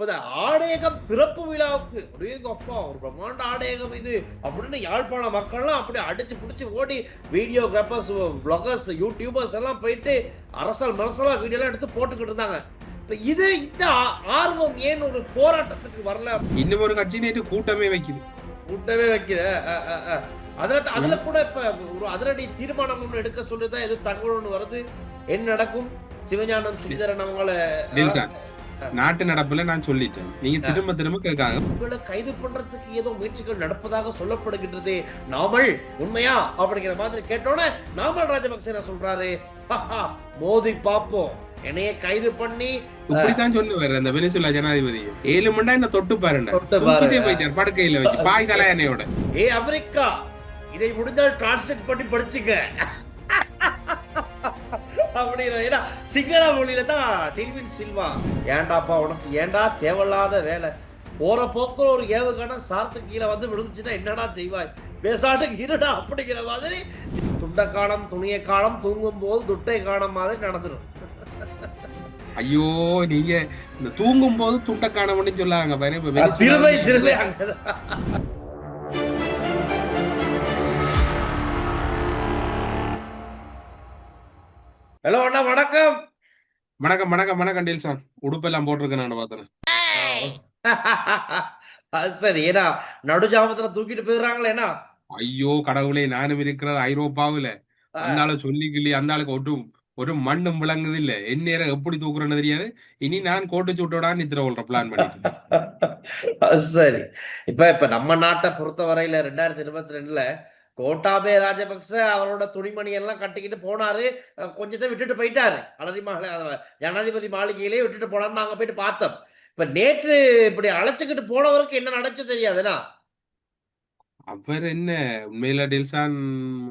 இப்ப ஆடேகம் திறப்பு விழாவுக்கு. அப்படியே அப்பா ஒரு பிரம்மாண்ட ஆடேகம் இது. அப்படின்னு யாழ்ப்பாண மக்கள்லாம் அப்படியே அடிச்சு பிடிச்சி ஓடி வீடியோகிராஃபர்ஸ் பிளாகர்ஸ் யூடியூபர்ஸ் எல்லாம் போயிட்டு அரசல் மரசலா வீடியோலாம் எடுத்து போட்டுக்கிட்டு இருந்தாங்க. இப்ப இது இந்த ஆர்வம் ஏன் ஒரு போராட்டத்துக்கு வரல? இன்னும் ஒரு கட்சி நேற்று கூட்டமே வைக்குது. அஹ், அஹ். அதுல அதுல கூட இப்ப ஒரு அதிரடி தீர்மானம் ஒண்ணு எடுக்க சொல்லிதான் எது தகவல் ஒண்ணு வருது. என்ன நடக்கும்? சிவஞானம் ஸ்ரீதரன் அவங்கள நாட்டு நடப்புல நான் சொல்லிட்டேன். நீங்க திரும்ப திரும்ப கேட்காங்க உங்களை கைது பண்றதுக்கு ஏதோ முயற்சிகள் நடப்பதாக சொல்லப்படுகின்றது. நாமல் உண்மையா? அப்படிங்கிற மாதிரி கேட்டோன்னே நாமல் ராஜபக்சே என்ன சொல்றாரு. "ஹஹா, மோதி பாப்போம். என்னைய கைது பண்ணி இப்படித்தான் சொன்னவர் அந்த வெனிசுலா ஜனாதிபதி. ஏழு மண்டா என்ன தொட்டு பாருண்ட தொட்டு பாரு. தூக்கிட்டே போயிட்டார் படுக்கையில வச்சு. பாய் தலையானையோட ஏ அமெரிக்கா இதை முடிந்தால் டிரான்ஸ்லேட் பண்ணி படிச்சுக்க. அப்படிங்கிற ஏன்னா சிங்கள மொழியில தான் டில்வின் சில்வா. ஏன்டாப்பா உனக்கு ஏன்டா தேவையில்லாத வேலை? போற போக்குல ஒரு ஏவுகணை சாரத்து கீழே வந்து விழுந்துச்சுன்னா என்னடா செய்வாய்? பேசாட்டு இருடா அப்படிங்கிற மாதிரி துண்டை காணம் துணியை காணம் தூங்கும் போது துட்டை காணும் மாதிரி நடந்துடும் ஐயோ நீங்க இந்த தூங்கும் போது துண்டை காணவன்னு சொல்லாங்க. வந்து- திருவை அங்கதான். ஹலோ அண்ணா வணக்கம். வணக்கம் வணக்கம் வணக்கம் டீல்சான் உடுப்பெல்லாம் போட்டிருக்கேன் நான் பார்த்தேன். அது சரி. ஏன்னா நடுஜாமத்துல தூக்கிட்டு போயிடுறாங்களே என்ன ஐயோ கடவுளே நானும் இருக்கிறது ஐரோப்பாவுல. அந்த ஆளு சொல்லி கிள்ளி அந்த ஆளுக்கு ஒட்டும் ஒரு மண்ணும் விளங்குது இல்ல என் நேரம் எப்படி தூக்குறேன்னு தெரியாது. இனி நான் கோட்டு சூட்டோட நித்திர கொள்ற பிளான் பண்ணிட்டு சரி. இப்ப இப்ப நம்ம நாட்டை பொறுத்த வரையில ரெண்டாயிரத்தி இருபத்தி ரெண்டுல கோட்டாபே ராஜபக்ச அவரோட துணிமணி எல்லாம் கட்டிக்கிட்டு போனாரு. கொஞ்சத்தை விட்டுட்டு போயிட்டாரு. அலரி ஜனாதிபதி மாளிகையிலே விட்டுட்டு போனான்னு நாங்க போயிட்டு பார்த்தோம். இப்ப நேற்று இப்படி அழைச்சுக்கிட்டு போனவருக்கு என்ன நடந்துச்சு தெரியாதுன்னா அவர் என்ன உண்மையில டில்சான்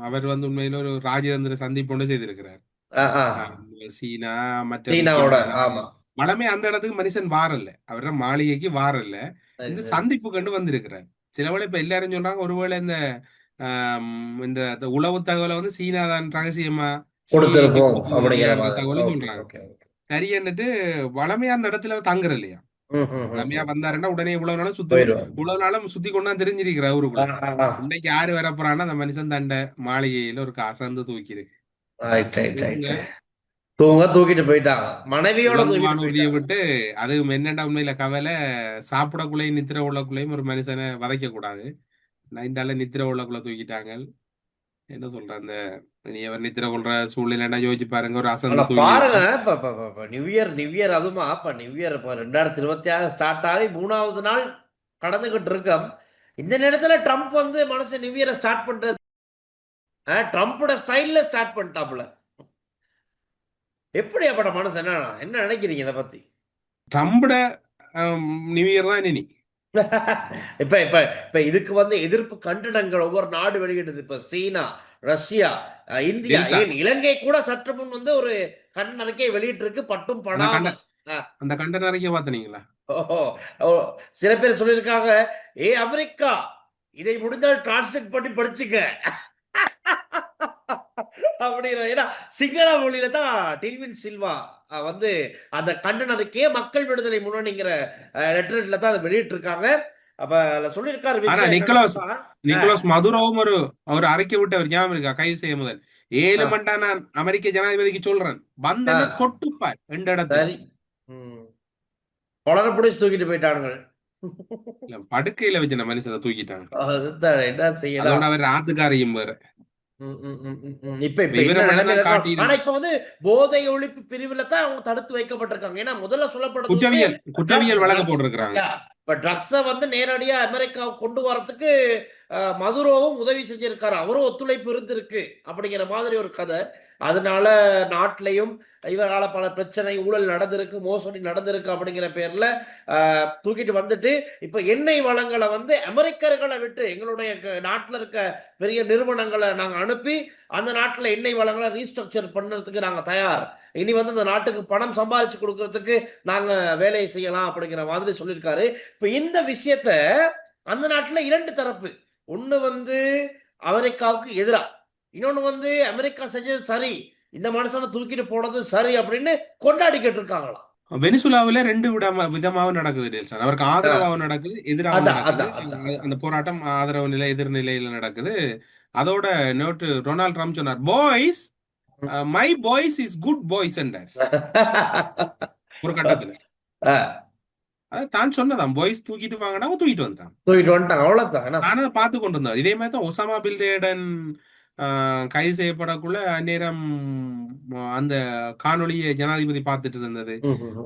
அவர் வந்து உண்மையில ஒரு ராஜதந்திர சந்திப்பு ஒன்று செய்திருக்கிறார். சீனா மற்ற சீனாவோட முக்கியமான ஆமா. வளமே அந்த இடத்துக்கு மனுஷன் வாரல்ல அவர மாளிகைக்கு வாரல்ல இந்த. சந்திப்பு கண்டு வந்திருக்கிறார். சிலவேளை இப்ப எல்லாரும் சொல்றாங்க ஒருவேளை இந்த இந்த உளவு தகவலை வந்து சீனா தான் ரகசியமா ஓகே சொல்றாங்க. வளமையா அந்த இடத்துல தங்குற இல்லையா? வளமையா. வந்தாருன்னா உடனே இவ்வளவு நாளும் சுத்தி இவ்வளவு நாளும் சுத்தி கொண்டு தெரிஞ்சிருக்கிற ஆஹ். இன்னைக்கு யாரு வர போறான்னா அந்த மனுஷன் தண்ட மாளிகையில ஒரு காசந்து தூக்கி இருக்கு தூங்க தூக்கிட்டு போயிட்டாங்க மனைவியோட வானூர்தியை விட்டு அது என்னடா உண்மையில கவலை சாப்பிடக்குள்ளேயும் நித்திர உள்ளக்குள்ளேயும் ஒரு மனுஷனை வதைக்க கூடாது இந்த ஆள நித்திர உள்ளக்குள்ள தூக்கிட்டாங்க. என்ன சொல்ற அந்த நீ அவர் நித்திர கொள்ற சூழ்நிலைன்னா யோசிச்சு பாருங்க ஒரு அசந்து பாருங்க நியூ இயர் நியூ இயர் அதுமா இப்ப நியூ இயர் இப்ப ரெண்டாயிரத்தி இருபத்தி ஆறு ஸ்டார்ட் ஆகி மூணாவது நாள் கடந்துகிட்டு இருக்கோம். இந்த நேரத்துல ட்ரம்ப் வந்து மனுஷன் நியூ இயரை ஸ்டார்ட் பண்றது. ட்ரம்ப்போட ஸ்டைல்ல ஸ்டார்ட் பண்ணிட்டாப்புல. எப்படி அப்பட மனுஷன் என்ன என்ன நினைக்கிறீங்க இதை பத்தி? ட்ரம்ப்ட நியூ இயர் தான் இனி. இப்ப இப்ப இப்ப இதுக்கு வந்து எதிர்ப்பு கண்டனங்கள் ஒவ்வொரு நாடு வெளியிடுது. இப்ப சீனா ரஷ்யா இந்தியா. ஏன் இலங்கை கூட சற்று முன் வந்து ஒரு கண்டன அறிக்கை வெளியிட்டிருக்கு. பட்டும் அந்த படாம அந்த கண்டன அறிக்கை பார்த்தனீங்களா சில பேர் சொல்லியிருக்காங்க ஏ அமெரிக்கா இதை முடிந்தால் டிரான்ஸ்லேட் பண்ணி படிச்சுக்க. அப்படிங்கிற ஏன்னா சிங்கள மொழியில தான் டில்வின் சில்வா வந்து அந்த கண்டன அறிக்கையை மக்கள் விடுதலை முன்னணிங்கிற லெட்டர்ல தான் அதை வெளியிட்டிருக்காங்க. அப்ப அதுல சொல்லியிருக்காரு நிக்கோலஸ் நிக்கோலஸ் மதுரோவும் ஒரு அவர் அறிக்கை விட்டு அவர் ஞாபகம் இருக்கா? கைது செய்ய முதல். ஏழு. மண்டா நான் அமெரிக்க ஜனாதிபதிக்கு சொல்றேன். வந்தேன்னா ஆ. தொட்டுப்பார் எந்த இடத்துல. கொளர பிடிச்சு தூக்கிட்டு போயிட்டானுங்க. படுக்கையில வச்சு மனுஷனை தூக்கிட்டாங்க. அதுதான் என்ன செய்யலாம்? அவர் ஆத்துக்காரையும் வேற. இப்ப. ஆனா இப்ப வந்து போதை ஒழிப்பு பிரிவுல தான் அவங்க தடுத்து வைக்கப்பட்டிருக்காங்க. ஏன்னா முதல்ல சொல்லப்படுறது வந்து, குற்றவியல் குற்றவியல் வழக்கு drugs. இப்போ ட்ரக்ஸை இப்ப வந்து நேரடியாக அமெரிக்காவை கொண்டு வரத்துக்கு மதுரோவும் உதவி செஞ்சிருக்காரு. அவரும் ஒத்துழைப்பு இருந்திருக்கு அப்படிங்கிற மாதிரி ஒரு கதை. அதனால நாட்டிலையும் இவரால் பல பிரச்சனை ஊழல் நடந்திருக்கு மோசடி நடந்திருக்கு அப்படிங்கிற பேர்ல தூக்கிட்டு வந்துட்டு இப்ப எண்ணெய் வளங்களை வந்து அமெரிக்கர்களை விட்டு எங்களுடைய க- இருக்க பெரிய நிறுவனங்களை நாங்கள் அனுப்பி அந்த நாட்டில் எண்ணெய் வளங்களை ரீஸ்ட்ரக்சர் பண்ணுறதுக்கு நாங்கள் தயார். இனி வந்து அந்த நாட்டுக்கு பணம் சம்பாதிச்சு கொடுக்கறதுக்கு நாங்கள் வேலையை செய்யலாம் அப்படிங்கிற மாதிரி சொல்லியிருக்காரு. இப்ப இந்த விஷயத்த அந்த நாட்டுல இரண்டு தரப்பு. ஒண்ணு வந்து அமெரிக்காவுக்கு எதிரா. இன்னொன்னு வந்து அமெரிக்கா செஞ்சது சரி. இந்த மனுஷனை தூக்கிட்டு போனது சரி அப்படின்னு கொண்டாடிக்கிட்டு இருக்காங்களாம் வெனிசுலாவுல ரெண்டு விடமா விதமாவும் நடக்குது டெல்சன் அவருக்கு ஆதரவாகவும் நடக்குது அதான், நடக்குது. அந்த- போராட்டம் ஆதரவு நிலை எதிர்நிலையில நடக்குது. அதோட நோட்டு டொனால்ட் ட்ரம்ப் சொன்னார் boys my. Boys is good boys என்றார். ஒரு கட்டத்துல. அது தான் சொன்னதான் பாய்ஸ் தூக்கிட்டு வாங்கினா அவன் தூக்கிட்டு வந்துட்டான் தூக்கிட்டு வந்துட்டாங்க. அவ்வளவுதான்? நானும் அதை பார்த்து கொண்டு வந்தார். இதே மாதிரி தான் ஒசாமா பின் லேடன் கைது செய்யப்படக்குள்ள அந்நேரம் அந்த காணொளியை ஜனாதிபதி பார்த்துட்டு இருந்தது.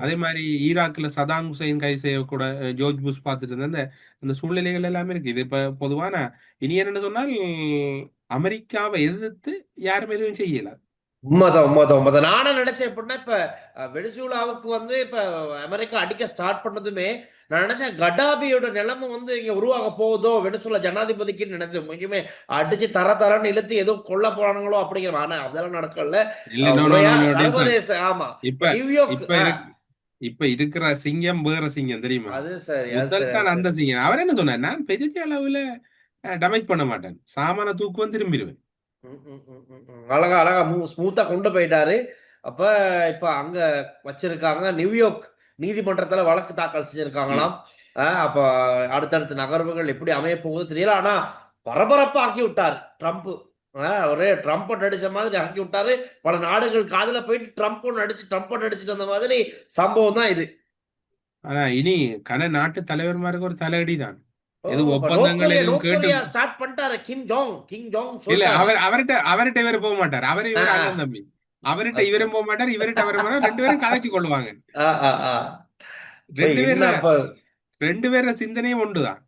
அதே மாதிரி ஈராக்ல சதாம் ஹுசைன் கைது செய்யக்கூட ஜோர்ஜ் புஷ் பார்த்துட்டு இருந்த அந்த அந்த சூழ்நிலைகள் எல்லாமே இருக்கு. இது இப்ப பொதுவான இனி என்னன்னு சொன்னால் அமெரிக்காவை எதிர்த்து யாரும் எதுவும் செய்யல. உண்மைதான் உண்மைதான் உண்மைதான். நானும் நினைச்சேன் எப்படின்னா இப்ப அஹ், வெனிசுலாவுக்கு வந்து இப்ப அமெரிக்கா அடிக்க ஸ்டார்ட் பண்ணதுமே நான் நினைச்சேன் கடாபியோட நிலைமை வந்து இங்க உருவாக போகுதோ வெனிசுலா ஜனாதிபதிக்குன்னு நினைச்சேன். முக்கியமே அடிச்சு தர தரன்னு இழுத்து ஏதோ கொல்ல போறாங்களோ அப்படிங்கிற ஆனா அதெல்லாம் நடக்கல. இல்ல உண்மையா. சர்வதேச ஆமா. இப்ப நியூயார்க் இப்ப இப்ப இருக்கிற சிங்கம் வேற சிங்கம் தெரியுமா? அது சரி அது முதல் சரி தான் அது அந்த சரி. சிங்கம். அவர் என்ன சொன்னார்? நான் பெரிய அளவுல டமேஜ் பண்ண மாட்டேன். சாமான தூக்குவன் திரும்பிடுவேன். ம், ம், ம். அழகா அழகா ஸ்மூத்தா கொண்டு போயிட்டாரு. அப்ப இப்ப அங்க வச்சிருக்காங்க நியூயார்க் நீதிமன்றத்துல வழக்கு தாக்கல் செஞ்சிருக்காங்களாம். அப்ப அடுத்தடுத்த நகர்வுகள் எப்படி அமைய போகுது தெரியல. ஆனா பரபரப்பா ஆக்கி விட்டாரு ட்ரம்ப். ஒரே ட்ரம்ப் நடிச்ச மாதிரி ஆக்கி விட்டாரு. பல நாடுகள் காதல போயிட்டு ட்ரம்ப்பும் நடிச்சு ட்ரம்ப் நடிச்சுட்டு வந்த மாதிரி சம்பவம் தான் இது. ஆனா இனி கன நாட்டு தலைவர்மாருக்கு ஒரு தலையடி தான். எது ஓ, இப்ப ஒப்பந்தங்கள் எதுவும் கேட்டு ஸ்டார்ட் பண்ணிட்டாரு கிம் ஜோங் கிம் ஜோங் இல்ல அவர் அவர்கிட்ட அவர்கிட்ட இவர் போக மாட்டார். அவர் இவர். அண்ணன் தம்பி. அவர்கிட்ட இவரும் போக மாட்டார் இவர்கிட்ட அவர் போக ரெண்டு பேரும் ஆஹ் இப்ப ரெண்டு இப்ப ரெண்டு பேர சிந்தனையும் ஒன்றுதான்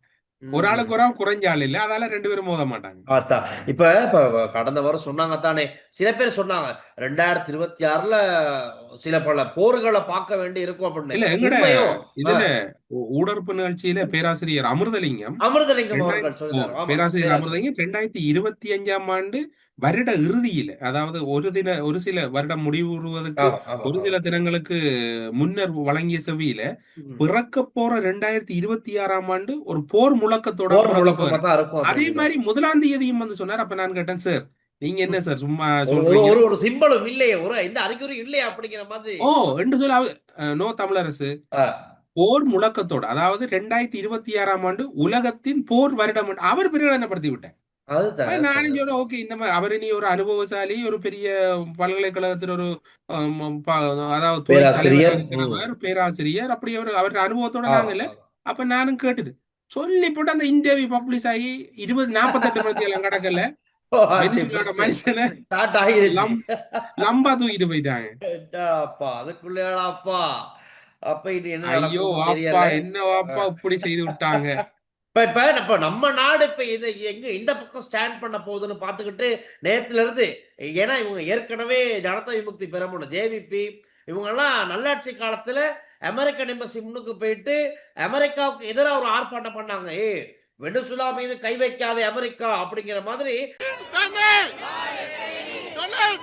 ஒரு. ஆளுக்கு ஒரு ஆள் குறைஞ்ச ஆள் இல்ல அதால ரெண்டு பேரும் மோத மாட்டாங்க. அதான் இப்ப இப்ப கடந்த வாரம் சொன்னாங்க தானே சில பேர் சொன்னாங்க ரெண்டாயிரத்தி இருபத்தி ஆறுல சில பல போர்களை பார்க்க வேண்டி இருக்கும் அப்படின்னு. ஊடறுப்பு நிகழ்ச்சியில பேராசிரியர் அமிர்தலிங்கம் அமிர்தலிங்கம் பேராசிரியர் அமிர்தலிங்கம் ரெண்டாயிரத்தி இருபத்தி அஞ்சாம் ஆண்டு வருட இறுதியில அதாவது ஒரு தின ஒரு சில வருடம் முடிவுறுவதற்கு ஒரு சில தினங்களுக்கு முன்னர் வழங்கிய செவியில. பிறக்க போற ரெண்டாயிரத்தி இருபத்தி ஆறாம் ஆண்டு ஒரு போர் முழக்கத்தோட அதே மாதிரி முதலாம் தேதியும் வந்து சொன்னார். அப்ப நான் கேட்டேன் சார் நீங்க என்ன சார் சும்மா சொல்றீங்க? ஒரு ஒரு சிம்பலும் இல்லையே ஒரு எந்த அறிகுறி இல்லையா அப்படிங்கிற மாதிரி. ஓ என்று சொல்ல நோ தமிழரசு. போர் முழக்கத்தோட அதாவது ரெண்டாயிரத்தி இருபத்தி ஆறாம் ஆண்டு உலகத்தின் போர் வருடம் அவர் பிரகடனப்படுத்தி விட்டார்? அதுதான் அப்ப நானும் சொல்ல ஓகே இந்த மாதிரி அவர் நீ ஒரு அனுபவசாலி ஒரு பெரிய பல்கலைக்கழகத்தில் ஒரு ஆம், ப- அதாவது துறை பேராசிரியர். தலைவராக ம். இருக்கிறவர் பேராசிரியர் அப்படி அவர் அவர் அனுபவத்தோட ஆமா நாங்க இல்ல ஆமா அப்ப நானும் கேட்டுட்டு சொல்லி போட்டு அந்த இன்டர்வியூ பப்ளிஷ் ஆகி இருபது நாற்பத்தெட்டு மணிக்கு எல்லாம் கிடக்கல. ஓ, வெனிசுலாவோட மனுஷனை? ஸ்டார்ட் ஆகிருச்சு லம் லம்பா தூக்கிட்டு போயிட்டாங்க. அப்பா அதுக்குள்ளேடாப்பா? அப்ப இது என்ன ஐயோ நடக்கும்னு அப்பா தெரியல என்ன அப்பா இப்படி செய்து விட்டாங்க. இப்ப இப்ப இப்ப நம்ம நாடு இப்ப இது எங்க இந்த பக்கம் ஸ்டாண்ட் பண்ண போகுதுன்னு பாத்துக்கிட்டு நேத்துல இருந்து ஏன்னா இவங்க ஏற்கனவே ஜனதா விமுக்தி பெறமுடியும் ஜேவிபி இவங்க எல்லாம் நல்லாட்சி காலத்துல அமெரிக்கன் எம்பசி முன்னுக்கு போயிட்டு அமெரிக்காவுக்கு எதிராக ஒரு ஆர்ப்பாட்டம் பண்ணாங்க. ஏ வெனிசுலா மீது கை வைக்காத அமெரிக்கா அப்படிங்கிற மாதிரி. Donald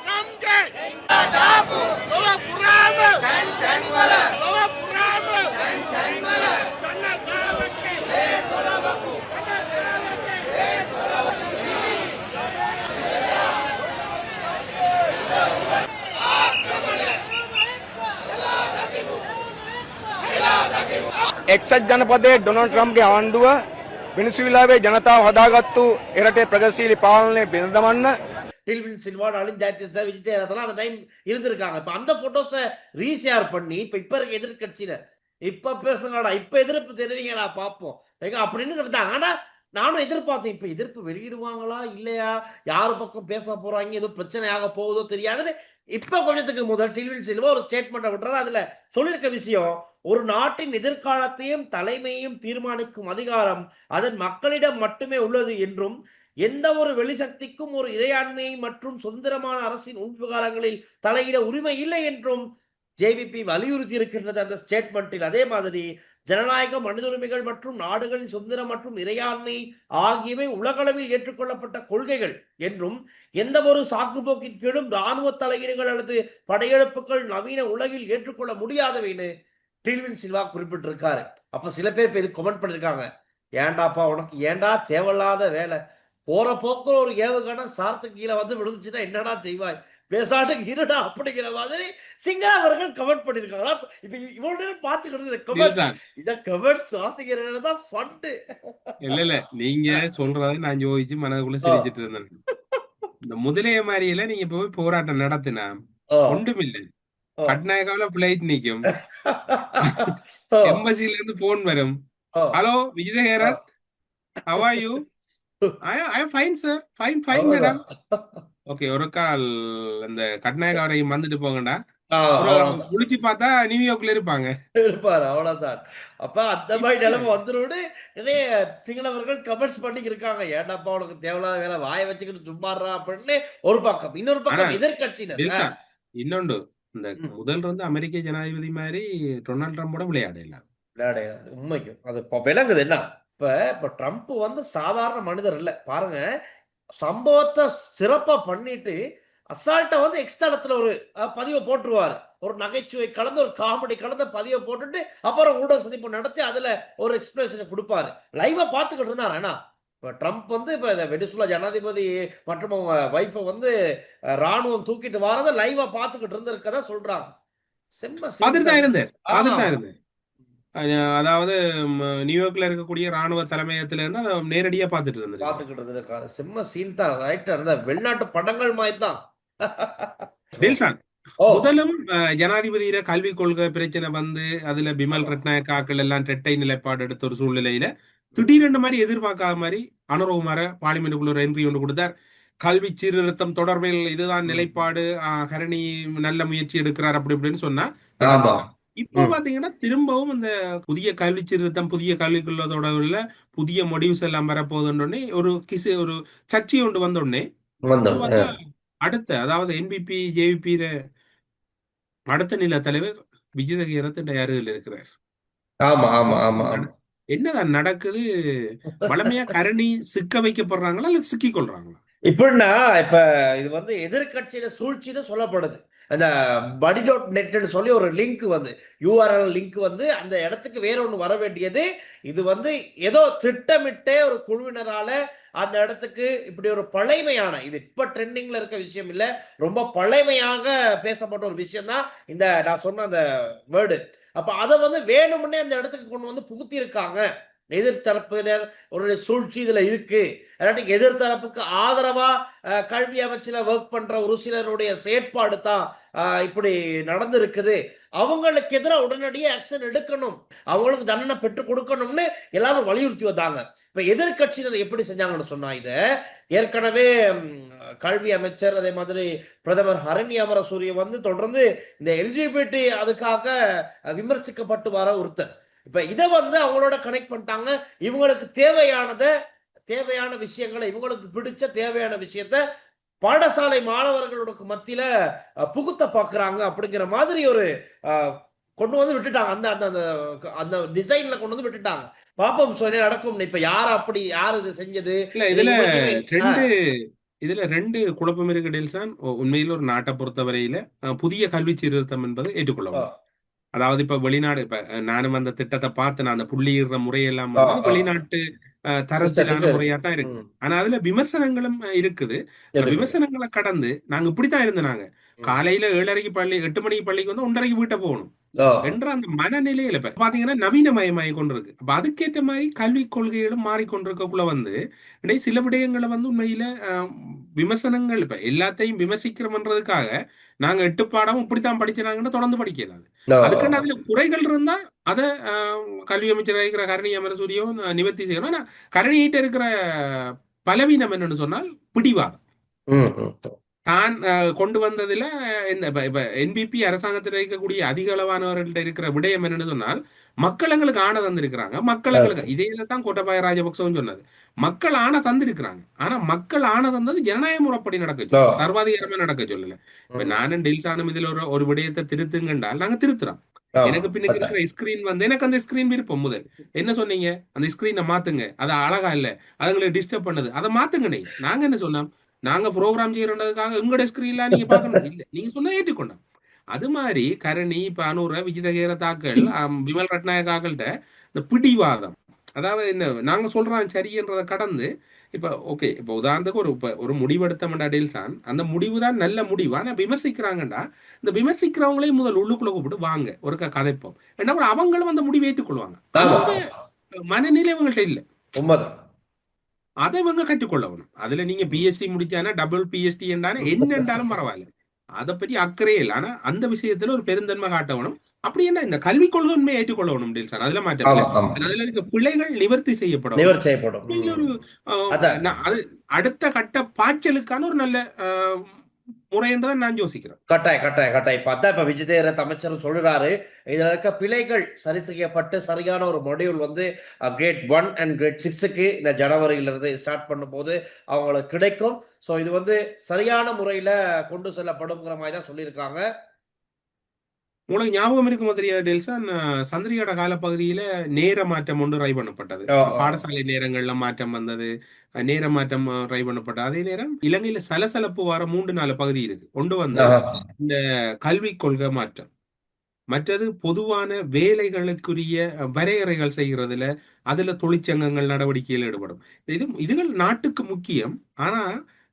එක්සත් ජනපදයේ ඩොනල්ඩ් ට්‍රම්ප්ගේ ආණ්ඩුව වෙනසුවිලාවේ ජනතාව හදාගත්තු එරටේ ප්‍රගතිශීලී පාලනය බිඳදමන්න டில்வின் சில்வா நளின் ஜாத்தியசா விஜய் அதெல்லாம் அந்த டைம் இருந்திருக்காங்க இப்ப அந்த போட்டோஸை ரீஷேர் பண்ணி இப்ப இப்ப இருக்க எதிர்கட்சியினர் இப்ப பேசுங்கடா இப்ப எதிர்ப்பு தெரிவிங்கடா பாப்போம் ஏங்க அப்படின்னு இருந்தாங்க ஆனா நானும் எதிர்பார்த்தேன் இப்ப எதிர்ப்பு வெளியிடுவாங்களா இல்லையா? யாரு பக்கம் பேச போறாங்க ஏதோ பிரச்சனை ஆக போகுதோ தெரியாதுன்னு இப்ப கொஞ்சத்துக்கு முதல் டிவியில் செல்வா ஒரு ஸ்டேட்மெண்ட் விட்டுறாரு. அதுல சொல்லியிருக்க விஷயம் ஒரு நாட்டின் எதிர்காலத்தையும் தலைமையும் தீர்மானிக்கும் அதிகாரம் அதன் மக்களிடம் மட்டுமே உள்ளது என்றும் எந்த ஒரு வெளிசக்திக்கும் ஒரு இறையாண்மை மற்றும் சுதந்திரமான அரசின் உள்விவகாரங்களில் தலையிட உரிமை இல்லை என்றும் ஜேவிபி வலியுறுத்தி இருக்கின்றது அந்த ஸ்டேட்மெண்ட்டில் அதே மாதிரி ஜனநாயகம் மனித உரிமைகள் மற்றும் நாடுகளின் சுதந்திரம் மற்றும் இறையாண்மை ஆகியவை உலகளவில் ஏற்றுக்கொள்ளப்பட்ட கொள்கைகள் என்றும் எந்த ஒரு சாக்குப்போக்கின் கீழும் இராணுவ தலையீடுகள் அல்லது படையெடுப்புகள் நவீன உலகில் ஏற்றுக்கொள்ள முடியாதவைன்னு டில்வின் சில்வா குறிப்பிட்டிருக்காரு. அப்ப சில பேர் இப்ப இது கமெண்ட் பண்ணிருக்காங்க. ஏன்டாப்பா உனக்கு ஏன்டா தேவையில்லாத வேலை? போற போக்குல ஒரு ஏவுகணை சாரத்துக்கு கீழே வந்து விழுந்துச்சுன்னா என்னடா செய்வாய்? பேசாட்டுக்கு இருடா அப்படிங்கிற மாதிரி சிங்கள அவர்கள் கமெண்ட் பண்ணிருக்காங்களா இப்ப இவ்வளவு நேரம் பாத்துக்கிட்டு கமெண்ட் இத கமெண்ட்ஸ் வாசிக்கிறது தான் ஃபண்டு இல்ல இல்ல. நீங்க சொல்றதை நான் யோசிச்சு மனதுக்குள்ள சிரிச்சிட்டு இருந்தேன். இந்த முதலைய மாதிரியில நீங்க போய் போராட்டம் நடத்தினா ஒன்றுமில்லை. கட்நாயகாவில பிளைட் நிக்கும். எம்பசில இருந்து போன் வரும். Hello Vijay Herath how are you I I fine sir fine fine madam okay ஒரு கால். இந்த கட்நாயகா வரைக்கும் வந்துட்டு போங்கடா முடிச்சு பார்த்தா நியூயார்க்ல இருப்பாங்க. இருப்பாரு அவ்வளவுதான். அப்ப அந்த மாதிரி நிலைமை வந்துடும் நிறைய சிங்களவர்கள் கமெண்ட்ஸ் பண்ணி இருக்காங்க ஏன்டாப்பா உனக்கு தேவையில்லாத வேலை வாயை வச்சுக்கிட்டு சும்மாடுறா அப்படின்னு ஒரு பக்கம் இன்னொரு பக்கம் எதிர்கட்சியினர் இன்னொன்று. இந்த. முதல் வந்து அமெரிக்க ஜனாதிபதி மாதிரி டொனால்ட் ட்ரம்போட விளையாடல. விளையாடையாது உண்மைக்கும். அது விளங்குது என்ன? இப்ப இப்ப ட்ரம்ப் வந்து சாதாரண மனிதர் இல்ல. பாருங்க சம்பவத்தை சிறப்பா பண்ணிட்டு அசால்ட்டா வந்து எக்ஸ்ட்ரா இடத்துல ஒரு பதிவை போட்டுருவாரு. ஒரு நகைச்சுவை கலந்து ஒரு காமெடி கலந்த பதிவை போட்டுட்டு அப்புறம் ஊடக சந்திப்பு நடத்தி அதுல ஒரு எக்ஸ்பிரஷனை கொடுப்பாரு. லைவா பார்த்துக்கிட்டு இருந்தாரு ஏன்னா இப்ப ட்ரம்ப் வந்து இப்ப இந்த வெனிசுலா ஜனாதிபதி மற்றும் அவங்க ஒய்ஃபை வந்து ராணுவம் தூக்கிட்டு வரதை லைவா பார்த்துக்கிட்டு இருந்திருக்கதா சொல்றாங்க. செம்ம பார்த்துட்டு தான் இருந்தார் பார்த்துட்டு ஆமா. தான் இருந்தார் அஹ் அதாவது நியூயார்க்ல இருக்கக்கூடிய ராணுவ தலைமையகத்துல இருந்து அதை நேரடியா பார்த்துட்டு இருந்தார் பாத்துக்கிட்டு இருந்திருக்காரு செம்ம சீன் தான். ரைட்டா இருந்தா வெளிநாட்டு படங்கள் மாதிரி தான். டெல்சான் முதலும் ஜனாதிபதியில கல்விக் கொள்கை பிரச்சனை வந்து அதுல பிமல் ரட்நாயக்காக்கள் எல்லாம் இரட்டை நிலைப்பாடு எடுத்த ஒரு சூழ்நிலையில திடீரென்று மாதிரி எதிர்பார்க்காத மாதிரி அனுரகுமார பார்லிமெண்ட்டுக்குள்ள ஒரு என்ட்ரி ஒன்று கொடுத்தார். கல்வி சீர்திருத்தம் தொடர்பில் இதுதான் நிலைப்பாடு. அஹ், கரணி நல்ல முயற்சி எடுக்கிறார் அப்படி இப்படின்னு சொன்னா இப்போ. பாத்தீங்கன்னா திரும்பவும் இந்த புதிய கல்வி சீர்திருத்தம் புதிய கல்விக்குள்ள தொடர்புல புதிய முடிவுஸ் எல்லாம் வரப்போகுதுன்னொடனே ஒரு கிசு ஒரு சர்ச்சை ஒன்று வந்த உடனே அடுத்த அதாவது என்பிபி ஜேவிபி அடுத்த நில தலைவர் விஜயதகீரத்து அருகில் இருக்கிறார். ஆமா ஆமா ஆமா என்னதான் நடக்குது? வளமையா கரணி சிக்க வைக்கப்படுறாங்களா இல்ல சிக்கிக் கொள்றாங்களா? இப்படின்னா இப்ப இது வந்து எதிர்கட்சியில சூழ்ச்சின்னு சொல்லப்படுது. அந்த படி டாட் நெட்னு சொல்லி ஒரு லிங்க் வந்து யூஆர்எல் லிங்க் வந்து அந்த இடத்துக்கு வேற ஒன்று வர வேண்டியது. இது வந்து ஏதோ திட்டமிட்டே ஒரு குழுவினரால அந்த இடத்துக்கு இப்படி ஒரு பழைமையான இது இப்போ ட்ரெண்டிங்கில் இருக்க விஷயம் இல்லை ரொம்ப பழைமையாக பேசப்பட்ட ஒரு விஷயம் தான் இந்த நான் சொன்ன அந்த வேர்டு அப்போ அதை வந்து வேணும்னே அந்த இடத்துக்கு கொண்டு வந்து புகுத்தியிருக்காங்க. எதிர்த்தரப்பினர் ஒரு சூழ்ச்சி இதில் இருக்கு. அல்லாட்டி எதிர்த்தரப்புக்கு ஆதரவா கல்வி அமைச்சில் ஒர்க் பண்ற ஒரு சிலருடைய செயற்பாடு தான் இப்படி நடந்திருக்குது. அவங்களுக்கு எதிராக உடனடியே ஆக்ஷன் எடுக்கணும். அவங்களுக்கு தண்டனை பெற்று கொடுக்கணும்னு எல்லாரும் வலியுறுத்தி வந்தாங்க. இப்ப எதிர்கட்சியினர் எப்படி செஞ்சாங்கன்னு சொன்னா இதை ஏற்கனவே கல்வி அமைச்சர் அதே மாதிரி பிரதமர் ஹரணி அமரசூரிய வந்து தொடர்ந்து இந்த எல்ஜிபிடி அதுக்காக விமர்சிக்கப்பட்டு வர ஒருத்தர். இப்ப இதை வந்து அவங்களோட கனெக்ட் பண்ணிட்டாங்க. இவங்களுக்கு தேவையானத தேவையான விஷயங்களை இவங்களுக்கு பிடிச்ச தேவையான விஷயத்த பாடசாலை மாணவர்களுக்கு மத்தியில புகுத்த பாக்குறாங்க அப்படிங்கிற மாதிரி ஒரு கொண்டு வந்து விட்டுட்டாங்க. அந்த அந்த அந்த- அந்த டிசைன்ல கொண்டு வந்து விட்டுட்டாங்க. பாப்போம் சொல்லி நடக்கும். இப்ப யார் அப்படி யார் இது செஞ்சது? இல்ல இதுல ரெண்டு இதுல ரெண்டு குழப்பம் இருக்கு டெல்சான். உண்மையில் ஒரு நாட்டை பொறுத்தவரையில புதிய கல்வி சீர்திருத்தம் என்பது ஏற்றுக்கொள்ளவும். அதாவது இப்ப வெளிநாடு இப்ப நானும் அந்த திட்டத்தை பார்த்து நான் அந்த புள்ளியிடுற முறையெல்லாம். வெளிநாட்டு தரத்திலான. முறையா தான் இருக்கு ஆனா அதுல விமர்சனங்களும் இருக்குது. விமர்சனங்களை கடந்து நாங்க இப்படித்தான் இருந்தாங்க. காலையில ஏழரைக்கு பள்ளி எட்டு மணிக்கு பள்ளிக்கு வந்து ஒன்றரைக்கு வீட்டை போகணும் என்ற அந்த மனநிலையில இப்ப பாத்தீங்கன்னா நவீனமயமாகி கொண்டிருக்கு அப்ப அதுக்கேற்ற மாதிரி கல்விக் கொள்கைகளும் மாறிக்கொண்டிருக்கக்குள்ள வந்து இடையே சில விடயங்களை வந்து உண்மையில விமர்சனங்கள் இப்ப எல்லாத்தையும் விமர்சிக்கிறோம்ன்றதுக்காக நாங்க எட்டு பாடம் இப்படித்தான் படிக்கிறாங்கன்னு தொடர்ந்து படிக்கலாம் அதுக்கான அதுல குறைகள் இருந்தா அத கல்வி அமைச்சராக இருக்கிற கரணி அமரசூரியும் நிவர்த்தி செய்யணும். ஆனா கரணியிட்ட இருக்கிற பலவீனம் என்னன்னு சொன்னால் பிடிவாதம். தான் கொண்டு வந்ததுல இப்ப இப்ப என்பிபி அரசாங்கத்தில் இருக்கக்கூடிய அதிக அளவானவர்கள்ட்ட இருக்கிற விடயம் என்னன்னு சொன்னால் மக்கள் எங்களுக்கு ஆணை தந்திருக்கிறாங்க. மக்கள் எங்களுக்கு இதே தான் கோட்டபாய ராஜபக்சவும் சொன்னது. மக்கள் ஆணை தந்திருக்கிறாங்க. ஆனா மக்கள் ஆணை தந்தது ஜனநாயக முறைப்படி நடக்க சொல்லல. சர்வாதிகாரமா நடக்க சொல்லல. இப்ப ம். நானும் டெல்சானும் இதுல ஒரு ஒரு விடயத்தை திருத்துங்கன்றால் நாங்க திருத்துறோம். எனக்கு பின்னுக்கு. இருக்கிற ஸ்கிரீன் வந்து எனக்கு அந்த ஸ்கிரீன் விருப்பம் முதல். என்ன சொன்னீங்க? அந்த ஸ்கிரீனை மாத்துங்க. அது அழகா இல்ல. அதுங்களை டிஸ்டர்ப் பண்ணுது. அதை மாத்துங்க நீ நாங்க என்ன சொன்னோம்? நாங்க ப்ரோக்ராம் செய்யறதுக்காக உங்களோட ஸ்கிரீன்ல நீங்க பார்க்கணும். இல்ல. நீங்க சொன்னா ஏற்றுக்கொண்டோம் அது மாதிரி கரணி இப்ப அனூர விஜிதகேர தாக்கள் விமல் ரட்நாயகாக்கள்கிட்ட இந்த பிடிவாதம். அதாவது என்ன நாங்க சொல்றோம் சரியன்றதை கடந்து இப்ப ஓகே இப்ப உதாரணத்துக்கு ஒரு இப்ப ஒரு முடிவெடுத்த டீல்ஸ் தான் அந்த முடிவு தான் நல்ல முடிவு? ஆனா விமர்சிக்கிறாங்கடா. இந்த விமர்சிக்கிறவங்களையும் முதல் உள்ளுக்குள்ள கூப்பிட்டு வாங்க ஒரு கதைப்போம். என்ன அவங்களும் அந்த முடிவை ஏற்றுக்கொள்வாங்க. மனநிலை இவங்கள்ட்ட இல்ல. உண்மைதான். அதை இவங்க கற்றுக்கொள்ளணும். அதுல நீங்க பிஎஸ்டி முடிச்சானா டபுள் பிஎஸ்டி என்றாலும் என்னென்றாலும் பரவாயில்ல. அதை பற்றி அக்கறையே இல்லை. ஆனா அந்த விஷயத்துல ஒரு பெருந்தன்மை காட்டணும் அப்படி என்ன இந்த கல்விக் கொள்கை உண்மையை ஏற்றுக்கொள்ளணும் டீல்ஸ் அதுல மாற்றம் அதுல இருக்க பிள்ளைகள் நிவர்த்தி செய்யப்படும். நிவர் செய்யப்படும். ஒரு அடுத்த கட்ட பாய்ச்சலுக்கான ஒரு நல்ல முறைன்றதை நான் யோசிக்கிறேன். கட்டாய கட்டாய கட்டாய. இப்ப அதான் இப்ப விஜயதேர அமைச்சர் சொல்றாரு இதுல இருக்க பிழைகள் சரி செய்யப்பட்டு சரியான ஒரு மொடியூல் வந்து கிரேட் ஒன் அண்ட் கிரேட் சிக்ஸுக்கு இந்த ஜனவரியிலிருந்து ஸ்டார்ட் பண்ணும்போது அவங்களுக்கு கிடைக்கும். ஸோ இது வந்து சரியான முறையில கொண்டு செல்லப்படுங்கிற மாதிரி தான் சொல்லியிருக்காங்க. உங்களுக்கு ஞாபகம் இருக்குமோ தெரியாது டெல்சன் சந்திரியோட காலப்பகுதியில நேர மாற்றம் ஒன்று ரை பண்ணப்பட்டது. பாடசாலை நேரங்கள்ல மாற்றம் வந்தது நேர மாற்றம் ரை பண்ணப்பட்டது. அதே நேரம் இலங்கையில சலசலப்பு வர மூன்று நாலு பகுதி இருக்கு கொண்டு வந்த இந்த கல்விக் கொள்கை மாற்றம். மற்றது பொதுவான வேலைகளுக்குரிய வரையறைகள் செய்கிறதுல அதுல தொழிற்சங்கங்கள் நடவடிக்கையில் ஈடுபடும். இது இதுகள் நாட்டுக்கு முக்கியம். ஆனா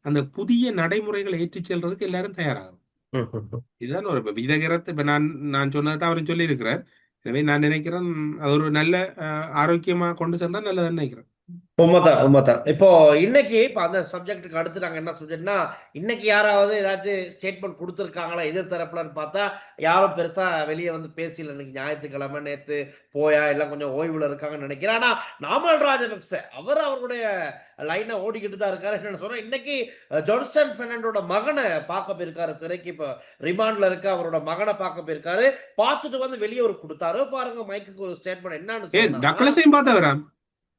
அந்த புதிய நடைமுறைகளை ஏற்றிச் செல்றதுக்கு எல்லாரும் தயாராகும் ம், ம், ம். இதுதான் ஒரு விதகிரத்து விதகரத்து இப்ப நான் நான் சொன்னதை தான் அவரும் சொல்லி இருக்கிறார் எனவே நான் நினைக்கிறேன் அது ஒரு நல்ல ஆரோக்கியமா கொண்டு சென்றா நல்லதுன்னு நினைக்கிறேன் உண்மைதான் உண்மைதான். இப்போ இன்னைக்கு இப்போ அந்த சப்ஜெக்ட்டுக்கு அடுத்து நாங்க என்ன சப்ஜெக்ட்னா இன்னைக்கு யாராவது ஏதாச்சும் ஸ்டேட்மெண்ட் கொடுத்துருக்காங்களா எதிர் தரப்புலன்னு பார்த்தா யாரும் பெருசா வெளியே வந்து பேசல. இன்னைக்கு ஞாயிற்றுக்கிழமை நேத்து போயா எல்லாம் கொஞ்சம் ஓய்வுல இருக்காங்கன்னு நினைக்கிறேன். ஆனா நாமல் ராஜபக்ச அவர் அவருடைய லைனை ஓடிக்கிட்டு தான் இருக்காரு. என்னன்னு சொன்னா இன்னைக்கு ஜான்ஸ்டன் பெர்னாண்டோட மகனை பார்க்க போயிருக்காரு. சிறைக்கு இப்போ ரிமாண்ட்ல இருக்க அவரோட மகனை பார்க்க போயிருக்காரு. பார்த்துட்டு வந்து வெளியே ஒரு கொடுத்தாரு. பாருங்க மைக்குக்கு ஒரு ஸ்டேட்மெண்ட் என்னன்னு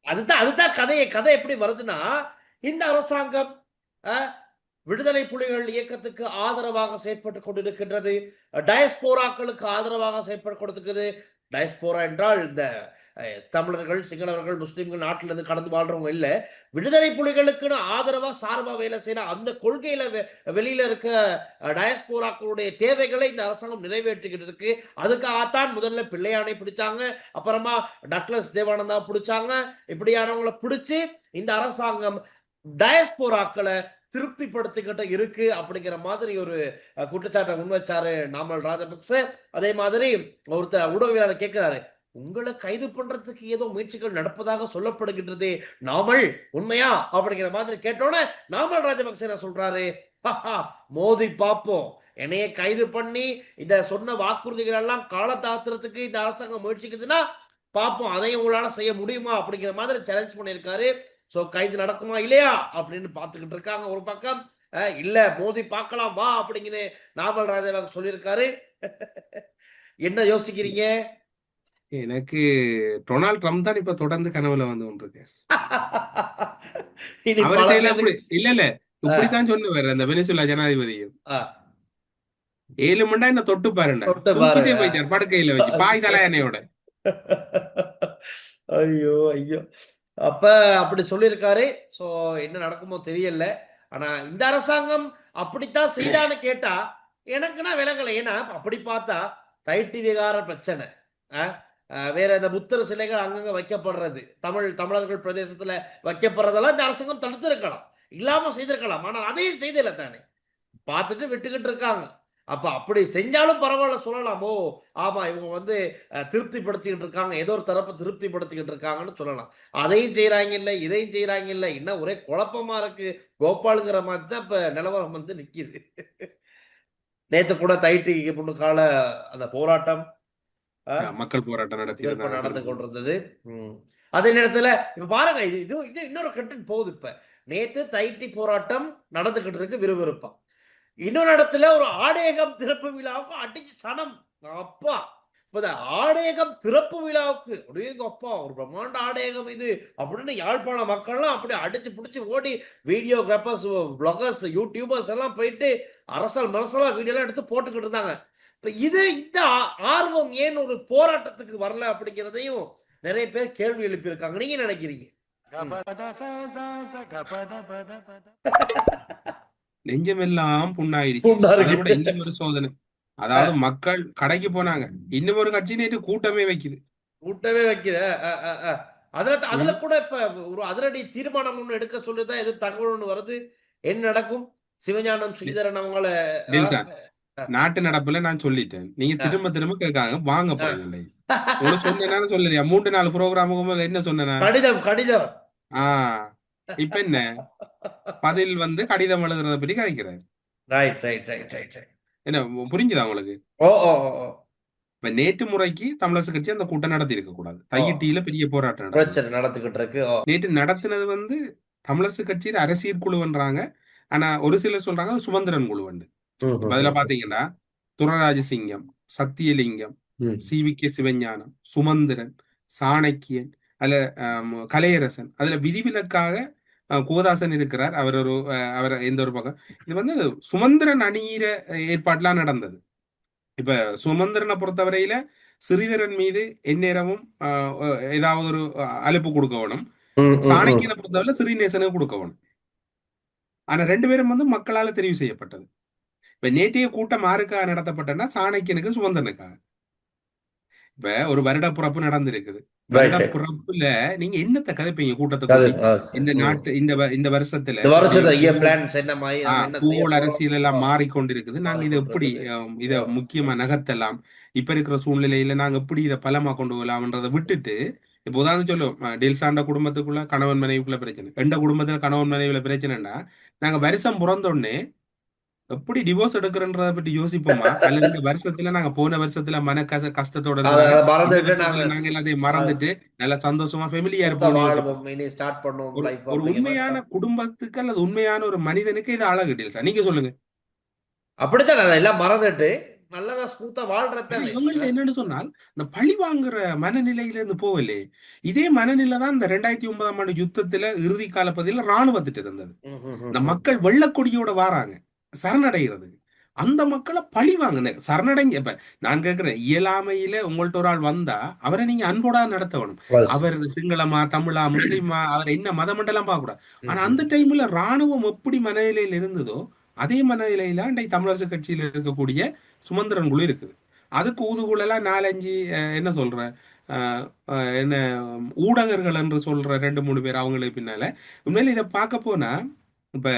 அதுதான் அதுதான் கதையை. கதை எப்படி வருதுன்னா இந்த அரசாங்கம் விடுதலை புலிகள் இயக்கத்துக்கு ஆதரவாக செயற்பட்டு கொண்டிருக்கின்றது. டயஸ்போராக்களுக்கு ஆதரவாக செயற்பட்டு கொடுத்துக்குது டயஸ்போரா என்றால் இந்த தமிழர்கள் சிங்களவர்கள் முஸ்லீம்கள் நாட்டில இருந்து கடந்து வாழ்றவங்க இல்ல. விடுதலை புலிகளுக்குன்னு ஆதரவா சார்பா வேலை செய்யற அந்த கொள்கையில வெ- வெளியில இருக்க டயஸ்போராக்களுடைய தேவைகளை இந்த அரசாங்கம் நிறைவேற்றிக்கிட்டு இருக்கு. அதுக்காகத்தான் முதல்ல பிள்ளையானை பிடிச்சாங்க. அப்புறமா டக்ளஸ் தேவானந்தா பிடிச்சாங்க. இப்படியானவங்களை பிடிச்சு இந்த அரசாங்கம் டயஸ்போராக்களை திருப்திப்படுத்திக்கிட்ட இருக்கு அப்படிங்கிற மாதிரி ஒரு குற்றச்சாட்டை முன்வச்சாரு நாமல் ராஜபக்ச. அதே மாதிரி ஒருத்தர் ஊடகவியலாளர் கேட்கிறாரு உங்களை கைது பண்றதுக்கு ஏதோ முயற்சிகள் நடப்பதாக சொல்லப்படுகின்றது. நாமல் உண்மையா? அப்படிங்கிற மாதிரி கேட்டோன்னே நாமல் ராஜபக்ச என்ன சொல்றாரு? மோதி பார்ப்போம் என்னைய கைது பண்ணி இந்த சொன்ன வாக்குறுதிகள் எல்லாம் காலத்தாத்துறதுக்கு இந்த அரசாங்கம் முயற்சிக்குதுன்னா பார்ப்போம் அதையும் உங்களால செய்ய முடியுமா? அப்படிங்கிற மாதிரி சேலஞ்ச் பண்ணியிருக்காரு. சோ கைது நடக்குமா இல்லையா? அப்படின்னு பார்த்துக்கிட்டு இருக்காங்க ஒரு பக்கம். இல்ல மோதி பார்க்கலாம் வா அப்படிங்கிற நாமல் ராஜாவாக சொல்லியிருக்காரு. என்ன யோசிக்கிறீங்க? எனக்கு டொனால்ட் ட்ரம்ப் தான் இப்ப தொடர்ந்து கனவுல வந்து கொண்டிருக்கு இல்ல இல்ல இப்படித்தான் சொன்னவர் அந்த வெனிசுலா ஜனாதிபதியும். ஏழு மண்டா என்ன தொட்டு பாருண்டா தூக்கிட்டே. போயிட்டார் படுக்கையில வச்சு. பாய் தலையானையோட ஐயோ ஐயோ. அப்ப அப்படி சொல்லியிருக்காரு. சோ என்ன நடக்குமோ தெரியல. ஆனா இந்த அரசாங்கம் அப்படித்தான் செய்தான்னு கேட்டா எனக்குன்னா விளங்கலை. ஏன்னா அப்படி பார்த்தா தைட்டி விகார பிரச்சனை. வேற இந்த புத்தர் சிலைகள் அங்கங்க வைக்கப்படுறது. தமிழ் தமிழர்கள் பிரதேசத்துல வைக்கப்படுறதெல்லாம் இந்த அரசாங்கம் தடுத்திருக்கலாம். இல்லாம செய்திருக்கலாம். ஆனால் அதையும் செய்தில்லை தானே. பார்த்துட்டு விட்டுக்கிட்டு இருக்காங்க. அப்ப அப்படி செஞ்சாலும் பரவாயில்ல சொல்லலாமோ. ஆமா இவங்க வந்து அஹ், திருப்திப்படுத்திக்கிட்டு இருக்காங்க. ஏதோ ஒரு தரப்பை திருப்திப்படுத்திக்கிட்டு இருக்காங்கன்னு சொல்லலாம். அதையும் செய்யறாங்க இல்ல இதையும் செய்யறாங்க இல்ல இன்னும் ஒரே குழப்பமா இருக்கு. கோபாலுங்கிற மாதிரி தான் இப்ப நிலவரம் வந்து நிக்குது. நேத்து கூட தைட்டி பொண்ணுக்கால அந்த போராட்டம் மக்கள் போராட்டம் இப்ப நடந்து நடத்தி கொண்டிருந்தது. அதே நேரத்துல இப்ப பாருங்க இது இது இது இன்னொரு கண்டென்ட் போகுது இப்ப. நேத்து தைட்டி போராட்டம் நடந்துகிட்டு இருக்கு விறுவிறுப்பா. இன்னொரு இடத்துல ஒரு ஆடேகம் திறப்பு விழாவுக்கு அடிச்சு சனம். அப்பா இப்ப ஆடேகம் திறப்பு விழாவுக்கு அப்படியே அப்பா ஒரு பிரம்மாண்ட ஆடேகம் இது அப்படின்னு யாழ்ப்பாண மக்கள்லாம் அப்படியே அடிச்சு பிடிச்சி ஓடி வீடியோகிராஃபர்ஸ் பிளாகர்ஸ் யூடியூபர்ஸ் எல்லாம் போயிட்டு அரசல் மரசலா வீடியோ எல்லாம் எடுத்து போட்டுக்கிட்டு இருந்தாங்க. இப்ப இது இந்த ஆர்வம் ஏன் ஒரு போராட்டத்துக்கு வரல அப்படிங்கிறதையும் நிறைய பேர் கேள்வி எழுப்பியிருக்காங்க. நீங்க நினைக்கிறீங்க? நெஞ்சமெல்லாம் புண்ணாயிடுச்சு. இன்னும் ஒரு சோதனை. அதாவது மக்கள் கடைக்கு போனாங்க. இன்னும் ஒரு கட்சி நேற்று கூட்டமே வைக்குது. அ, அ. அதுல அதுல கூட இப்ப ஒரு அதிரடி தீர்மானம் ஒண்ணு எடுக்க சொல்லிதான் எது தகவல் ஒண்ணு வருது. என்ன நடக்கும்? சிவஞானம் ஸ்ரீதரன் அவங்கள. நாட்டு நடப்புல நான் சொல்லிட்டேன். நீங்க திரும்ப திரும்ப கேட்காங்க வாங்க போறீங்களே சொன்னேன்னு சொல்லலையா? மூன்று நாலு ப்ரோக்ராமுக்கு என்ன சொன்னேனா? கடிதம் கடிதம். ஆ. இப்ப என்ன? பதில் வந்து கடிதம் எழுதுறத பற்றி கதைக்கிறார். Right right right right right என்ன புரிஞ்சுதா உங்களுக்கு? ஓ ஓ ஓ, இப்ப நேற்று முறைக்கு தமிழரசு கட்சி அந்த கூட்டம் நடத்தி இருக்க கூடாது தையிட்டியில பெரிய போராட்டம். பிரச்சனை இருக்கு நேற்று நடத்தினது வந்து தமிழரசு கட்சியில அரசியல் குழுவன்றாங்க. ஆனா ஒரு சிலர் சொல்றாங்க சுமந்திரன் குழுவண்டு. அதுல பாத்தீங்கன்னா Thurairajasingam Sathiyalingam. C. V. K. Sivagnanam Sumanthiran Shanakiyan அதுல கலையரசன். அதுல விதிவிலக்காக கோதாசன் இருக்கிறார். அவர் ஒரு அவர் எந்த ஒரு பக்கம்? இது வந்து சுமந்திரன் அணியிற ஏற்பாடுலாம் நடந்தது. இப்ப சுமந்திரனை பொறுத்தவரையில சிறிதரன் மீது எந்நேரமும் ஏதாவது ஒரு அஹ், அலுப்பு கொடுக்க வேணும். ம், ம், ம். சாணக்கியனை பொறுத்தவரை சிறீநேசனுக்கு கொடுக்க வேணும். ஆனா ரெண்டு பேரும் வந்து மக்களால தெரிவு செய்யப்பட்டது. இப்ப நேற்றைய கூட்டம் யாருக்காக நடத்தப்பட்டன்னா சாணக்கியனுக்கு சுமந்தனுக்காக இப்ப ஒரு வருட பிறப்பு நடந்திருக்குது வருட. பிறப்புல நீங்க என்னத்த கதைப்பீங்க கூட்டத்தை அது, கூட்டி? ஆ, இந்த. நாட்டு இந்த இந்த வருஷத்துல போறோம்? அரசியல் எல்லாம் மாறிக்கொண்டிருக்குது நாங்க இதை எப்படி இத முக்கியமா நகர்த்தலாம் இப்ப இருக்கிற சூழ்நிலையில நாங்க எப்படி இதை பலமா கொண்டு போகலாம்ன்றதை விட்டுட்டு இப்ப உதாரணம் சொல்லுவோம் டெல்சாண்ட குடும்பத்துக்குள்ள கணவன் மனைவிக்குள்ள பிரச்சனை எந்த குடும்பத்துல கணவன் மனைவிக்குள்ள பிரச்சனைன்னா நாங்க வருஷம் பிறந்த உடனே எப்படி டிவோர்ஸ் எடுக்கிறன்றத பத்தி யோசிப்போமா? அல்லது இந்த வருஷத்துல நாங்க போன வருஷத்துல மன கச கஷ்டத்தோட வருஷத்துல நாங்க எல்லாத்தையும் மறந்துட்டு நல்லா சந்தோஷமா ஃபெமிலியா இருப்போம் ஒரு லைஃப் ஒரு உண்மையான குடும்பத்துக்கு அல்லது உண்மையான ஒரு மனிதனுக்கு இது அழகு டெல்சா நீங்க சொல்லுங்க. அப்படித்தான் அதை எல்லாம் மறந்துட்டு நல்லதா ஸ்மூத்தா வாழ்றதானே இவங்கள்ட்ட என்னன்னு சொன்னால் இந்த பழி வாங்குற மனநிலையில இருந்து போகலே இதே மனநிலை தான் இந்த ரெண்டாயிரத்தி ஒன்பதாம் ஆண்டு யுத்தத்துல இறுதி கால பகுதியில ராணுவத்திட்டு இருந்தது. இந்த. மக்கள் வெள்ளக்கொடியோட வாராங்க. சரணடைகிறது. அந்த மக்களை பழி வாங்குன சரணடைங்க இப்ப நான் கேக்குறேன் இயலாமையில உங்கள்ட்ட ஒரு ஆள் வந்தா அவரை நீங்க அன்போடா நடத்தணும். அவர் சிங்களமா தமிழா முஸ்லிமா அவர் என்ன மதமண்டலம் பார்க்க கூடாது ஆனா. அந்த டைம்ல ராணுவம் எப்படி மனநிலையில இருந்ததோ அதே மனநிலையில இன்றைக்கு தமிழரசு கட்சியில இருக்கக்கூடிய சுமந்திரன் குழு இருக்குது. அதுக்கு ஊதுகுழலா நாலஞ்சு என்ன சொல்ற என்ன ஊடகர்கள் என்று சொல்ற ரெண்டு மூணு பேர் அவங்களுக்கு பின்னால. உண்மையில இதை பார்க்க போனா இப்ப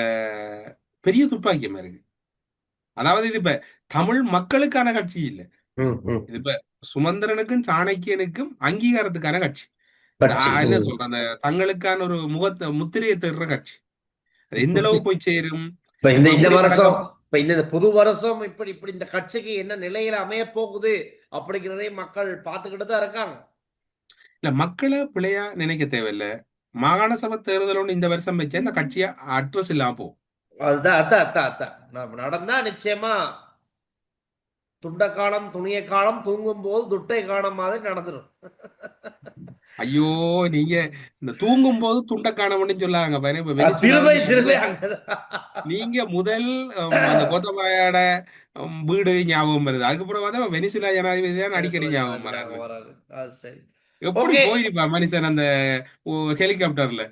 பெரிய துப்பாக்கியமா இருக்கு. அதாவது இது இப்ப தமிழ் மக்களுக்கான கட்சி இல்ல. இது இப்ப சுமந்திரனுக்கும் சாணக்கியனுக்கும் அங்கீகாரத்துக்கான கட்சி. என்ன. சொல்ற அந்த தங்களுக்கான ஒரு முகத்தை முத்திரையை தருற கட்சி. அது எந்த அளவு போய் சேரும்? இந்த வருஷம். இப்ப இந்த புது வருஷம் இப்படி இப்படி இந்த கட்சிக்கு என்ன நிலையில அமைய போகுது அப்படிங்கிறதை மக்கள் பார்த்துக்கிட்டு தான் இருக்காங்க. இல்ல மக்களை பிழையா நினைக்க தேவையில்ல. மாகாண சபை தேர்தல் ஒண்ணு இந்த வருஷம் வச்சா இந்த கட்சியா அட்ரஸ் இல்லாம போகும். அதுதான் அதான் அதான் அதான். நம்ம நடந்தா நிச்சயமா துண்ட காலம் துணிய காலம் தூங்கும் போது துட்டை காலம் மாதிரி நடந்துடும் ஐயோ நீங்க இந்த தூங்கும் போது துண்டை காணவன்னு சொல்லாங்க. திருவை திருவை நீங்க முதல் அந்த கோத்தபாயோட வீடு ஞாபகம் வருது. அதுக்கப்புறம் பார்த்தா வெனிசுலா ஜனாதிபதி தான் அடிக்கடி ஞாபகம் வராது. எப்படி. போயிருப்பா மனுஷன் அந்த ஹெலிகாப்டர்ல?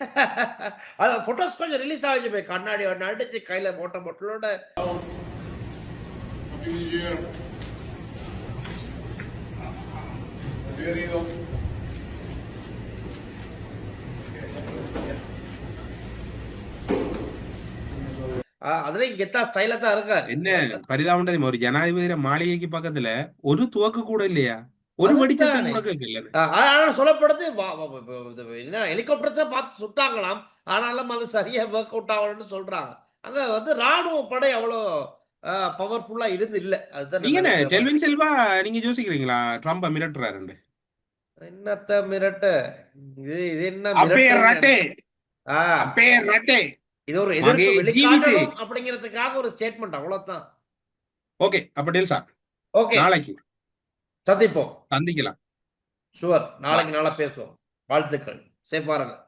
அது போட்டோஸ் கொஞ்சம் ரிலீஸ் ஆகிச்சு போய் கண்ணாடி ஒன்று அடிச்சு கையில போட்ட பொட்டலோட அதுலயும் கெத்தா ஸ்டைலா தான் இருக்காரு. என்ன பரிதாபம் ஒரு ஜனாதிபதி மாளிகைக்கு பக்கத்துல ஒரு துவக்கு கூட இல்லையா? ஒரு சொல்லப்படுது. என்ன ஹெலிகாப்டர்ஸா பார்த்து சுட்டாங்களாம். ஆனாலும் அது சரியா ஒர்க் அவுட் ஆகலன்னு சொல்றாங்க. அங்க வந்து ராணுவ படை அவ்வளோ பவர்ஃபுல்லா இருந்து இல்ல. அதுதான். டெல்வின் செல்வா நீங்க யோசிக்கிறீங்களா? ட்ரம்ப மிரட்டுறாருண்டு என்னத்த மிரட்டு? இது இது என்ன இது ஒரு எதிர்ப்பு அப்படிங்கிறதுக்காக ஒரு ஸ்டேட்மெண்ட் அவ்வளவுதான். ஓகே அப்ப டெல்சா ஓகே. நாளைக்கு. சந்திப்போம். சந்திக்கலாம். ஷுவர் நாளைக்கு நாளா பேசுவோம். வாழ்த்துக்கள். சேஃபா இருங்க